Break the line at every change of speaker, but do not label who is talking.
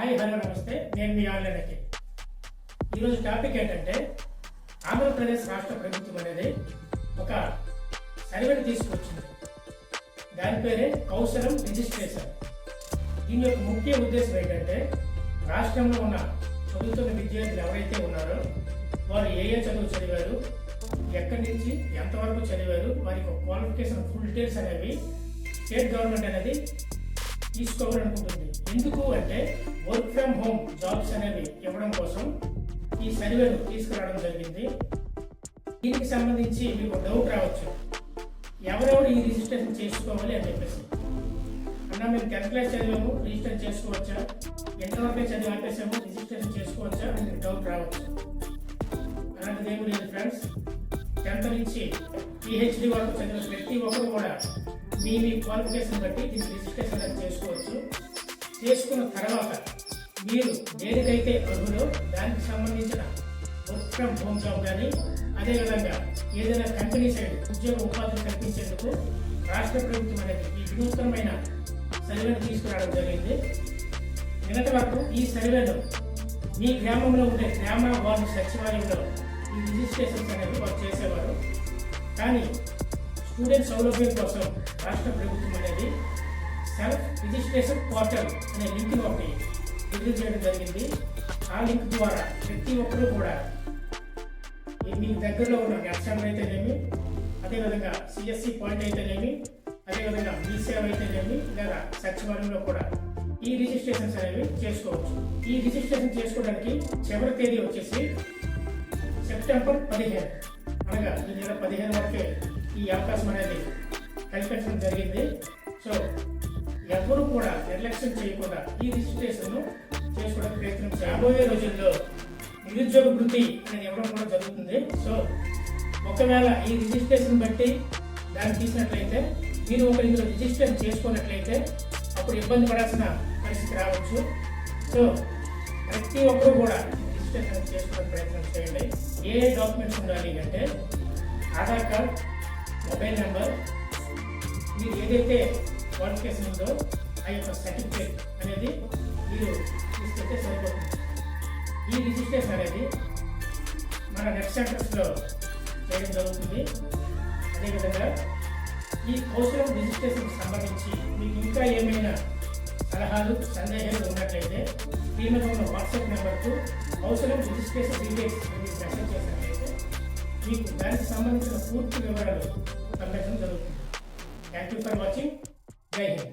Hi hello నమస్తే. నేను మీ ఆన్లైన్కి ఈరోజు టాపిక్ ఏంటంటే ఆంధ్రప్రదేశ్ రాష్ట్ర ప్రభుత్వం అనేది ఒక సర్వేని తీసుకొచ్చింది. దాని పేరే కౌశలం రిజిస్ట్రేషన్. దీని యొక్క ముఖ్య ఉద్దేశం ఏంటంటే రాష్ట్రంలో ఉన్న చదువుతున్న విద్యార్థులు ఎవరైతే ఉన్నారో వారు ఏ ఏ చదువు చదివారు ఎక్కడి నుంచి ఎంతవరకు చదివారు వారి క్వాలిఫికేషన్ ఫుల్ డీటెయిల్స్ అనేవి స్టేట్ గవర్నమెంట్ అనేది తీసుకోవాలనుకుంటుంది ఎందుకు అంటే వర్క్ ఫ్రమ్ హోమ్ జాబ్స్ అనేవి ఇవ్వడం కోసం ఈ సర్వేను తీసుకురావడం జరిగింది. దీనికి సంబంధించి మీకు డౌట్ రావచ్చు. ఎవరెవరు ఈ రిజిస్ట్రేషన్ చేసుకోవాలి అని చెప్పేసి. అన్న మేము టెన్త్ క్లాస్ చదివాము రిజిస్టర్ చేసుకోవచ్చా? ఎంతవరకు చదివి ఆపేసాము రిజిస్ట్రేషన్ చేసుకోవచ్చా అని మీకు డౌట్ రావచ్చు. అలాంటిది ఏమి లేదు ఫ్రెండ్స్ టెన్త్ నుంచి పిహెచ్డి వరకు చెందిన ప్రతి ఒక్కరు కూడా మీ మీ క్వాలిఫికేషన్ బట్టి దీన్ని రిజిస్ట్రేషన్ అనేది చేసుకోవచ్చు. చేసుకున్న తర్వాత మీరు దేనికైతే అర్హులో దానికి సంబంధించిన వర్క్ ఫ్రమ్ హోమ్ జాబ్ కానీ అదేవిధంగా ఏదైనా కంపెనీ సైడ్ ఉద్యోగ ఉపాధి కల్పించేందుకు రాష్ట్ర ప్రభుత్వం అనేది ఈ వినూత్నమైన సర్వేను తీసుకురావడం జరిగింది. నిన్నటి వరకు ఈ సర్వేలో మీ గ్రామంలో ఉండే గ్రామ వార్డు సచివాలయంలో ఈ రిజిస్ట్రేషన్స్ అనేవి వారు చేసేవారు. కానీ స్టూడెంట్ సౌలభ్యం కోసం రాష్ట్ర ప్రభుత్వం అనేది సెల్ఫ్ రిజిస్ట్రేషన్ పోర్టల్ అనే లింక్ ఒకటి విడుదల చేయడం జరిగింది. ఆ లింక్ ద్వారా ప్రతి ఒక్కరూ కూడా మీ దగ్గరలో ఉన్న నెట్ అయితేనేమి అదేవిధంగా సిఎస్సి పాయింట్ అయితేనేమి అదేవిధంగా మీ అయితేనేమి లేదా సచివాలయంలో కూడా ఈ రిజిస్ట్రేషన్స్ అనేవి చేసుకోవచ్చు. ఈ రిజిస్ట్రేషన్ చేసుకోవడానికి చివరి తేదీ వచ్చేసి సెప్టెంబర్ పదిహేను. అనగా ఈ నెల పదిహేను వరకే ఈ అవకాశం అనేది కల్పించడం జరిగింది. సో ఎవరు కూడా నిర్లక్ష్యం చేయకుండా ఈ రిజిస్ట్రేషన్ చేసుకోవడానికి ప్రయత్నం రాబోయే రోజుల్లో నిరుద్యోగ వృత్తి అనేది ఇవ్వడం కూడా జరుగుతుంది. సో ఒకవేళ ఈ రిజిస్ట్రేషన్ బట్టి దాన్ని తీసినట్లయితే మీరు ఒక ఇందులో రిజిస్ట్రేషన్ చేసుకున్నట్లయితే అప్పుడు ఇబ్బంది పడాల్సిన పరిస్థితి రావచ్చు. సో ప్రతి ఒక్కరు కూడా రిజిస్ట్రేషన్ చేసుకునే ప్రయత్నం చేయండి ఏ డాక్యుమెంట్స్ ఉండాలి అంటే ఆధార్ కార్డ్ మొబైల్ నెంబర్ మీరు ఏదైతే క్వాలిఫికేషన్ ఉందో ఆ యొక్క సర్టిఫికేట్ అనేది మీరు తీసుకెళ్తే సరిపోతుంది ఈ రిజిస్ట్రేషన్ అనేది మన నెట్ సెంటర్స్లో చేయడం జరుగుతుంది అదేవిధంగా ఈ కౌశలం రిజిస్ట్రేషన్కి సంబంధించి మీకు ఇంకా ఏమైనా సలహాలు సందేహాలు ఉన్నట్లయితే స్క్రీన్ ఉన్న వాట్సాప్ నెంబర్కు అవసరం రిజిస్ట్రేషన్ డీటెయిల్స్ మీరు మెసేజ్ చేసినట్లయితే మీకు దానికి సంబంధించిన పూర్తి వివరాలు పంపించడం జరుగుతుంది. థ్యాంక్ యూ ఫర్ వాచింగ్ జై హింద్